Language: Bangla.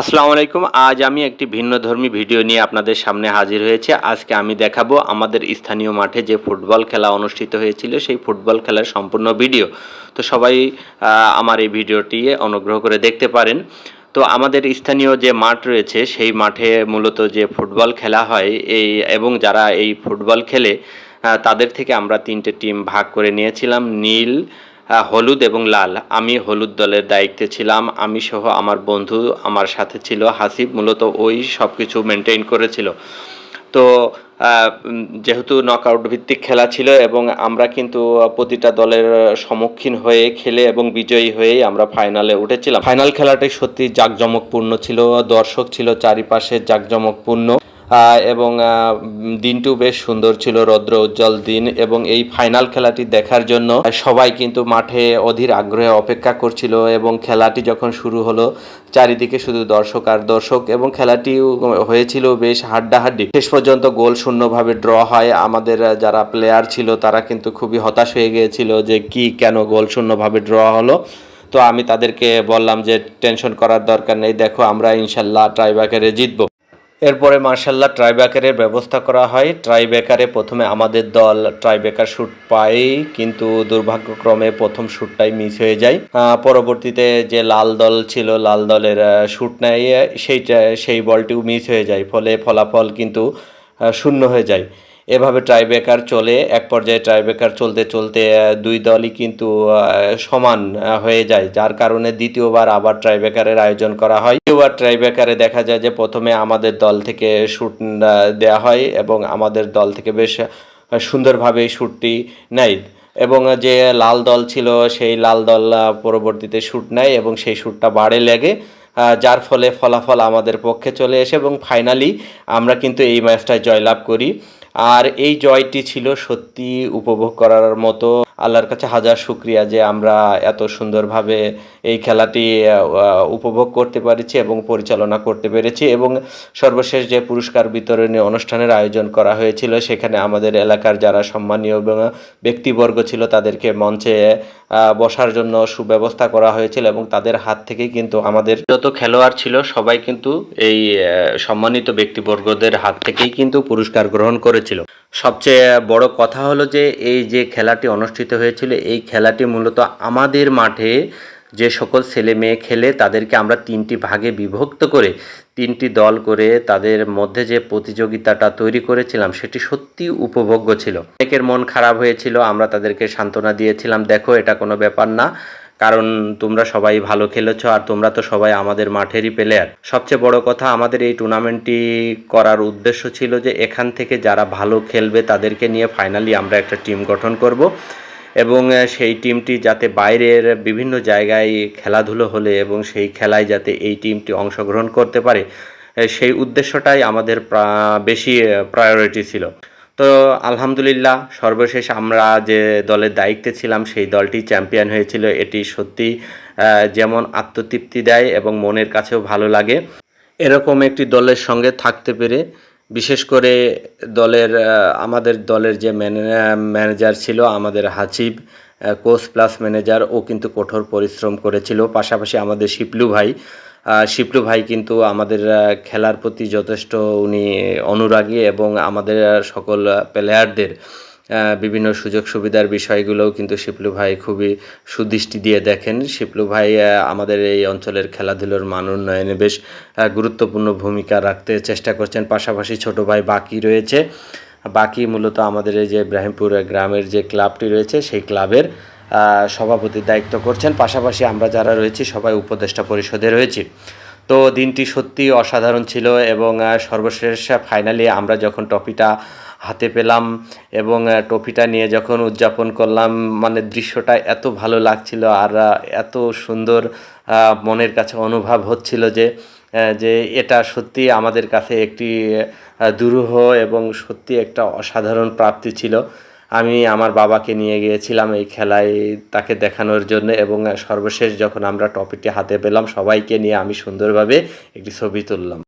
আসসালামু আলাইকুম। আজ আমি একটি ভিন্ন ধর্মী ভিডিও নিয়ে আপনাদের সামনে হাজির হয়েছে। আজকে আমি দেখাবো আমাদের স্থানীয় মাঠে যে ফুটবল খেলা অনুষ্ঠিত হয়েছিল, সেই ফুটবল খেলার সম্পূর্ণ ভিডিও। তো সবাই আমার এই ভিডিওটি অনুগ্রহ করে দেখতে পারেন। তো আমাদের স্থানীয় যে মাঠ রয়েছে, সেই মাঠে মূলত যে ফুটবল খেলা হয়, এই এবং যারা এই ফুটবল খেলে তাদের থেকে আমরা তিনটে টিম ভাগ করে নিয়েছিলাম। নীল হলুদ এবং লাল। আমি হলুদ দলের দায়িত্বে ছিলাম। আমি সহ আমার বন্ধু আমার সাথে ছিল হাসিব মূলত ওই সব কিছু মেনটেন করেছিল। তো যেহেতু নকআউট ভিত্তিক খেলা ছিল এবং আমরা কিন্তু প্রতিটা দলের সম্মুখীন হয়ে খেলে এবং বিজয়ী হয়েই আমরা ফাইনালে উঠেছিলাম। ফাইনাল খেলাটাই সত্যি জাঁকজমকপূর্ণ ছিল। দর্শক ছিল চারিপাশে জাঁকজমকপূর্ণ। এবং দিনটিও বেশ সুন্দর ছিল, রৌদ্র উজ্জ্বল দিন এবং এই ফাইনাল খেলাটি দেখার জন্য সবাই কিন্তু মাঠে অধীর আগ্রহে অপেক্ষা করছিল এবং খেলাটি যখন শুরু হলো, চারিদিকে শুধু দর্শক আর দর্শক এবং খেলাটিও হয়েছিল বেশ হাড্ডাহাড্ডি। শেষ পর্যন্ত গোল শূন্যভাবে ড্র হয়। আমাদের যারা প্লেয়ার ছিল তারা কিন্তু খুবই হতাশ হয়ে গিয়েছিল যে কি কেন গোল শূন্যভাবে ড্র হলো। তো আমি তাদেরকে বললাম যে, টেনশন করার দরকার নেই। দেখো, আমরা ইনশাল্লাহ ট্রাইব্যাকারে জিতবো। এরপরে মার্শাল্লাহ ট্রাইব্যাকারের ব্যবস্থা করা হয়। ট্রাইব্যাকারে প্রথমে আমাদের দল ট্রাইব্যাকার শ্যুট পায়, কিন্তু দুর্ভাগ্যক্রমে প্রথম শ্যুটটাই মিস হয়ে যায়। পরবর্তীতে যে লাল দল ছিল, লাল দলের শ্যুট নেয়, সেইটা, সেই বলটিও মিস হয়ে যায়। ফলে ফলাফল কিন্তু শূন্য হয়ে যায়। এভাবে টাইব্রেকার চলে, এক পর্যায়ে টাইব্রেকার চলতে চলতে দুই দলই কিন্তু সমান হয়ে যায়। যার কারণে দ্বিতীয়বার আবার ট্রাইব্রেকারের আয়োজন করা হয়। দ্বিতীয়বার ট্রাইব্রেকারে দেখা যায় যে প্রথমে আমাদের দল থেকে শুট দেওয়া হয় এবং আমাদের দল থেকে বেশ সুন্দরভাবে শ্যুটটি নেয়। এবং যে লাল দল ছিল, সেই লাল দল পরবর্তীতে শ্যুট নেয় এবং সেই শ্যুটটা বাড়ে লেগে যার ফলে ফলাফল আমাদের পক্ষে চলে এসে এবং ফাইনালি আমরা কিন্তু এই ম্যাচটায় জয়লাভ করি। আর এই জয়টি ছিল সত্যি উপভোগ করার মতো। আল্লাহর কাছে হাজার শুক্রিয়া যে আমরা এত সুন্দরভাবে এই খেলাটি উপভোগ করতে পেরেছি এবং পরিচালনা করতে পেরেছি এবং সর্বশেষ যে পুরস্কার বিতরণী অনুষ্ঠানের আয়োজন করা হয়েছিল, সেখানে আমাদের এলাকার যারা সম্মানীয় এবং ব্যক্তিবর্গ ছিল, তাদেরকে মঞ্চে বসার জন্য সুব্যবস্থা করা হয়েছিল এবং তাদের হাত থেকেই কিন্তু আমাদের যত খেলোয়াড় ছিল, সবাই কিন্তু এই সম্মানিত ব্যক্তিবর্গদের হাত থেকেই কিন্তু পুরস্কার গ্রহণ করেছিল সবচেয়ে বড় কথা হলো যে, এই যে খেলাটি অনুষ্ঠিত হয়েছিল, এই খেলাটি মূলত আমাদের মাঠে যে সকল ছেলে মেয়ে খেলে, তাদেরকে আমরা তিনটি ভাগে বিভক্ত করে, তিনটি দল করে তাদের মধ্যে যে প্রতিযোগিতাটা তৈরি করেছিলাম, সেটি সত্যি উপভোগ্য ছিল। অনেকের মন খারাপ হয়েছিল, আমরা তাদেরকে সান্ত্বনা দিয়েছিলাম, দেখো এটা কোনো ব্যাপার না। কারণ তোমরা সবাই ভালো খেলেছো আর তোমরা তো সবাই আমাদের মাঠেরই প্লেয়ার সবচেয়ে বড় কথা আমাদের এই টুর্নামেন্টটি করার উদ্দেশ্য ছিল যে এখান থেকে যারা ভালো খেলবে তাদেরকে নিয়ে ফাইনালি আমরা একটা টিম গঠন করব এবং সেই টিমটি যাতে বাইরের বিভিন্ন জায়গায় খেলাধুলো হলে এবং সেই খেলায় যাতে এই টিমটি অংশগ্রহণ করতে পারে সেই উদ্দেশ্যটাই আমাদের বেশি প্রায়োরিটি ছিল। তো আলহামদুলিল্লাহ, সর্বশেষ আমরা যে দলের দায়িত্বে ছিলাম, সেই দলটি চ্যাম্পিয়ন হয়েছিল। এটি সত্যি যেমন আত্মতৃপ্তি দেয় এবং মনের কাছেও ভালো লাগে। এরকম একটি দলের সঙ্গে থাকতে পেরে, বিশেষ করে দলের আমাদের দলের যে ম্যানে- ম্যানেজার ছিল, আমাদের হাচিব কোচ প্লাস ম্যানেজার, ও কিন্তু কঠোর পরিশ্রম করেছিল। পাশাপাশি আমাদের শিপলু ভাই শিপলু ভাই কিন্তু আমাদের খেলার প্রতি যথেষ্ট উনি অনুরাগী এবং আমাদের সকল প্লেয়ারদের বিভিন্ন সুযোগ সুবিধার বিষয়গুলোও কিন্তু শিপলু ভাই খুবই সুদৃষ্টি দিয়ে দেখেন। শিপলু ভাই আমাদের এই অঞ্চলের খেলাধুলোর মান উন্নয়নে বেশ গুরুত্বপূর্ণ ভূমিকা রাখতে চেষ্টা করছেন। পাশাপাশি ছোট ভাই বাকি রয়েছে। বাকি মূলত আমাদের এই যে ইব্রাহিমপুর গ্রামের যে ক্লাবটি রয়েছে, সেই ক্লাবের সভাপতির দায়িত্ব করছেন। পাশাপাশি আমরা যারা রয়েছি, সবাই উপদেষ্টা পরিষদে রয়েছি। তো দিনটি সত্যি অসাধারণ ছিল এবং সর্বশেষ ফাইনালি আমরা যখন ট্রফিটা হাতে পেলাম এবং ট্রফিটা নিয়ে যখন উদযাপন করলাম মানে দৃশ্যটা এত ভালো লাগছিল আর এত সুন্দর মনের কাছে অনুভব হচ্ছিল যে যে এটা সত্যি আমাদের কাছে একটি দুরূহ এবং সত্যি একটা অসাধারণ প্রাপ্তি ছিল। আমি আমার বাবাকে নিয়ে গিয়েছিলাম এই খেলায় তাকে দেখানোর জন্য এবং সর্বশেষ যখন আমরা টপিকটি হাতে পেলাম, সবাইকে নিয়ে আমি সুন্দরভাবে একটি ছবি তুললাম।